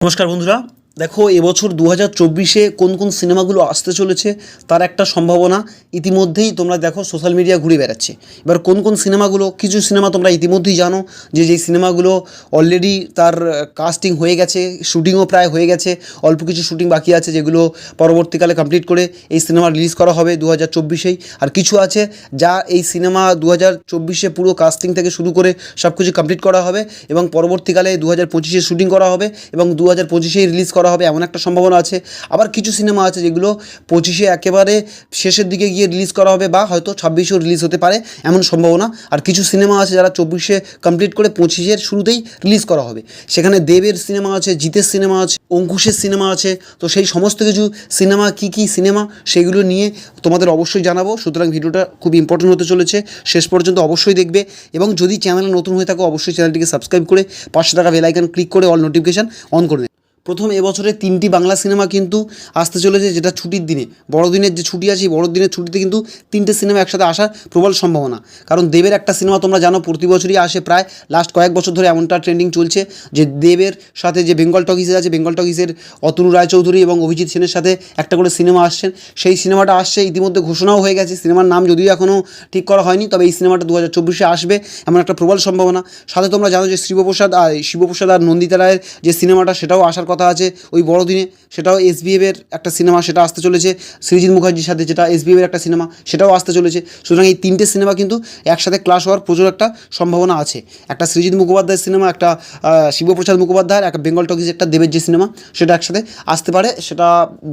নমস্কার বন্ধুরা দেখো, এবছর দু হাজার চব্বিশে কোন কোন সিনেমাগুলো আসতে চলেছে তার একটা সম্ভাবনা ইতিমধ্যেই তোমরা দেখো সোশ্যাল মিডিয়া ঘুরে বেড়াচ্ছে। এবার কোন কোন সিনেমাগুলো, কিছু সিনেমা তোমরা ইতিমধ্যেই জানো যে, যেই সিনেমাগুলো অলরেডি তার কাস্টিং হয়ে গেছে শুটিংও প্রায় হয়ে গেছে, অল্প কিছু শুটিং বাকি আছে যেগুলো পরবর্তীকালে কমপ্লিট করে এই সিনেমা রিলিজ করা হবে দু হাজার চব্বিশেই। আর কিছু আছে যা এই সিনেমা দু হাজার চব্বিশে পুরো কাস্টিং থেকে শুরু করে সব কিছু কমপ্লিট করা হবে এবং পরবর্তীকালে দু হাজার পঁচিশে শুটিং করা হবে এবং দু হাজার পঁচিশেই রিলিজ করা হবে, এমন একটা সম্ভাবনা আছে। আবার কিছু সিনেমা আছে যেগুলো পঁচিশে একেবারে শেষের দিকে গিয়ে রিলিজ করা হবে বা হয়তো ছাব্বিশেও রিলিজ হতে পারে, এমন সম্ভাবনা। আর কিছু সিনেমা আছে যারা চব্বিশে কমপ্লিট করে পঁচিশের শুরুতেই রিলিজ করা হবে। সেখানে দেবের সিনেমা আছে, জিতের সিনেমা আছে, অঙ্কুশের সিনেমা আছে। তো সেই সমস্ত কিছু সিনেমা কি কি সিনেমা সেগুলো নিয়ে তোমাদের অবশ্যই জানাব। সুতরাং ভিডিওটা খুব ইম্পর্টেন্ট হতে চলেছে। শেষ পর্যন্ত অবশ্যই দেখবে। এবং যদি চ্যানেল নতুন হয়ে থাকো, অবশ্যই চ্যানেলটিকে সাবস্ক্রাইব করে পাঁচশো টাকা বেলাইকান ক্লিক করে অল নোটিফিকেশান অন করে প্রথম এবছরে তিনটি বাংলা সিনেমা কিন্তু আসতে চলেছে, যেটা ছুটির দিনে। বড়দিনের যে ছুটি আছে বড়দিনের ছুটিতে কিন্তু তিনটে সিনেমা একসাথে আসার প্রবল সম্ভাবনা। কারণ দেবের একটা সিনেমা তোমরা জানো, প্রতি বছরই আসে প্রায় লাস্ট কয়েক বছর ধরে এমনটা ট্রেন্ডিং চলছে, যে দেবের সাথে যে বেঙ্গল টকিসে আছে বেঙ্গল টকিসের অতনু রায়চৌধুরী এবং অভিজিৎ সেনের সাথে একটা করে সিনেমা আসছেন। সেই সিনেমাটা আসছে, ইতিমধ্যে ঘোষণাও হয়ে গেছে, সিনেমার নাম যদিও এখনও ঠিক করা হয়নি, তবে এই সিনেমাটা দু হাজার চব্বিশে আসবে, এমন একটা প্রবল সম্ভাবনা। সাথে তোমরা জানো যে শিবপ্রসাদ আর শিবপ্রসাদ আর নন্দিতা রায়ের যে সিনেমাটা, সেটাও আসার কথা আছে, ওই বড়দিনে সেটাও এস এসবিএফের একটা সিনেমা সেটা আসতে চলেছে, সৃজিৎ মুখার্জির সাথে যেটা এস এসবিএফের একটা সিনেমা সেটাও আসতে চলেছে। সুতরাং এই তিনটে সিনেমা কিন্তু একসাথে ক্লাস হওয়ার প্রচুর একটা সম্ভাবনা আছে। একটা সৃজিৎ মুখোপাধ্যায়ের সিনেমা, একটা শিবপ্রসাদ মুখোপাধ্যায়ের, একটা বেঙ্গল টকিজ একটা দেবের যে সিনেমা, সেটা একসাথে আসতে পারে। সেটা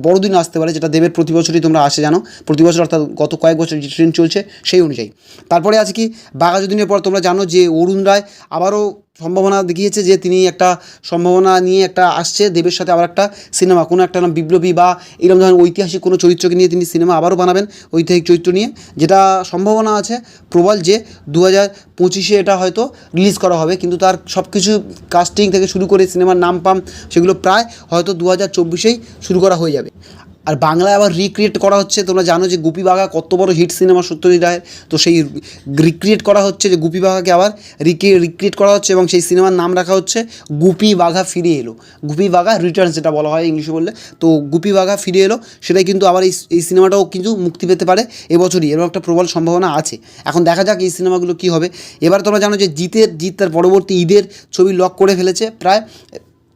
বড়দিনে আসতে পারে, যেটা দেবের প্রতি বছরই তোমরা আসে জানো। প্রতি বছর অর্থাৎ গত কয়েক বছর যে ট্রেন্ড চলছে, সেই অনুযায়ী। তারপরে আছে কি, বাঘাযতীনের পর তোমরা জানো যে অরুণ রায় আবারও সম্ভাবনা দেখিয়েছে যে তিনি একটা সম্ভাবনা নিয়ে একটা আসছে, দেবের সাথে আবার একটা সিনেমা, কোনো একটা নাম বিপ্লবী বা এরকম ধরনের ঐতিহাসিক কোনো চরিত্রকে নিয়ে তিনি সিনেমা আবারও বানাবেন ঐতিহাসিক চরিত্র নিয়ে। যেটা সম্ভাবনা আছে, প্রবল যে দু হাজার পঁচিশে এটা হয়তো রিলিজ করা হবে, কিন্তু তার সব কিছু কাস্টিং থেকে শুরু করে সিনেমার নাম পাম সেগুলো প্রায় হয়তো দু হাজার চব্বিশেই শুরু করা হয়ে যাবে। আর বাংলায় আবার রিক্রিয়েট করা হচ্ছে, তোমরা জানো যে গুপি বাঘা কত বড় হিট সিনেমা সত্যজিৎ রায়ের তো সেই রিক্রিয়েট করা হচ্ছে যে গুপি বাঘাকে আবার রিক্রিয়েট করা হচ্ছে এবং সেই সিনেমার নাম রাখা হচ্ছে গুপি বাঘা ফিরে এলো। গুপি বাঘা রিটার্ন যেটা বলা হয় ইংলিশে বললে। তো গুপি বাঘা ফিরে এলো, সেটাই কিন্তু আবার এই এই সিনেমাটাও কিন্তু মুক্তি পেতে পারে এবছরই। এরকম একটা প্রবল সম্ভাবনা আছে। এখন দেখা যাক এই সিনেমাগুলো কী হবে। এবার তোমরা জানো যে জিতের, জিত তার পরবর্তী ঈদের ছবি লক করে ফেলেছে। প্রায়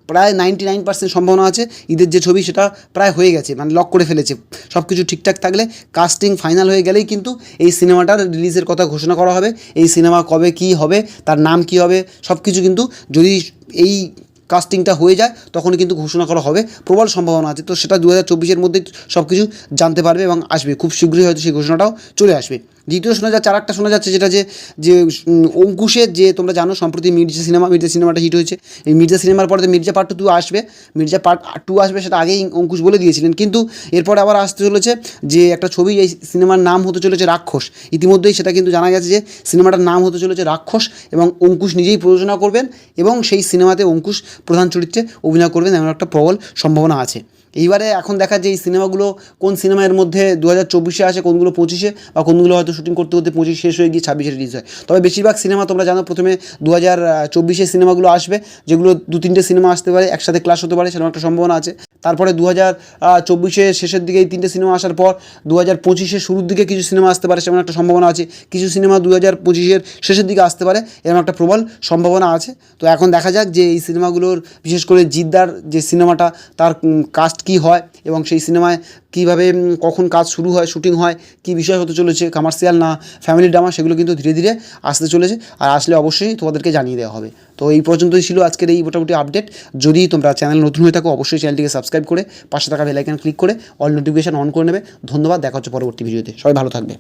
প্রায় নাইনটি নাইন পার্সেন্ট সম্ভাবনা আছে। ঈদের যে ছবি সেটা প্রায় হয়ে গেছে মানে লক করে ফেলেছে। সব কিছু ঠিকঠাক থাকলে কাস্টিং ফাইনাল হয়ে গেলেই কিন্তু এই সিনেমাটার রিলিজের কথা ঘোষণা করা হবে। এই সিনেমা কবে কী হবে, তার নাম কী হবে সব কিছু কিন্তু যদি এই কাস্টিংটা হয়ে যায় তখন কিন্তু ঘোষণা করা হবে। প্রবল সম্ভাবনা আছে। তো সেটা দু হাজার চব্বিশের মধ্যেই সব কিছু জানতে পারবে এবং আসবে। খুব শীঘ্রই হয়তো সেই ঘোষণাটাও চলে আসবে। দ্বিতীয় শোনা যাচ্ছে আর একটা শোনা যাচ্ছে, যেটা যে যে অঙ্কুশের যে, তোমরা জানো, সম্প্রতি মির্জা সিনেমা, মির্জা সিনেমাটা হিট হয়েছে। এই মির্জা সিনেমার পরে মির্জা পার্ট টু আসবে। মির্জা পার্ট টু আসবে, সেটা আগেই অঙ্কুশ বলে দিয়েছিলেন। কিন্তু এরপর আবার আসতে চলেছে যে, একটা ছবি, এই সিনেমার নাম হতে চলেছে রাক্ষস। ইতিমধ্যেই সেটা কিন্তু জানা গেছে যে, সিনেমাটার নাম হতে চলেছে রাক্ষস এবং অঙ্কুশ নিজেই প্রযোজনা করবেন এবং সেই সিনেমাতে অঙ্কুশ প্রধান চরিত্রে অভিনয় করবেন এমন একটা প্রবল সম্ভাবনা আছে। এইবারে এখন দেখা যে এই সিনেমাগুলো কোন সিনেমার মধ্যে দু হাজার চব্বিশে আসে, কোনগুলো পঁচিশে বা কোনগুলো হয়তো শুটিং করতে করতে পঁচিশ শেষ হয়ে গিয়ে ছাব্বিশে রিলিজ হয়। তবে বেশিরভাগ সিনেমা তোমরা জানো প্রথমে দু হাজার চব্বিশে সিনেমাগুলো আসবে, যেগুলো দু তিনটে সিনেমা আসতে পারে, একসাথে ক্লাস হতে পারে, সেরকম একটা সম্ভাবনা আছে। তারপরে দু হাজার চব্বিশে শেষের দিকে এই তিনটে সিনেমা আসার পর দু হাজার পঁচিশে শুরুর দিকে কিছু সিনেমা আসতে পারে সেমন একটা সম্ভাবনা আছে। কিছু সিনেমা দু হাজার পঁচিশের শেষের দিকে আসতে পারে, এরকম একটা প্রবল সম্ভাবনা আছে। তো এখন দেখা যাক যে এই সিনেমাগুলোর, বিশেষ করে জিদ্দার যে সিনেমাটা, তার কাস্ট কি হয় এবং সেই সিনেমায় কীভাবে কখন কাজ শুরু হয় শুটিং হয়, কি বিষয় হতে চলেছে কমার্শিয়াল না ফ্যামিলি ড্রামা সেগুলো কিন্তু ধীরে ধীরে আসতে চলেছে। আর আসলে অবশ্যই তোমাদেরকে জানিয়ে দেওয়া হবে। তো এই পর্যন্তই ছিল আজকের এই মোটামুটি আপডেট যদি তোমরা চ্যানেল নতুন হয়ে থাকো, অবশ্যই চ্যানেলটিকে সাবস্ক্রাইব করে, পাশে থাকা বেলাইকান ক্লিক করে অল নোটিফিকেশান অন করে নেবে। ধন্যবাদ, দেখা হচ্ছে পরবর্তী ভিডিওতে। সবাই ভালো থাকবে।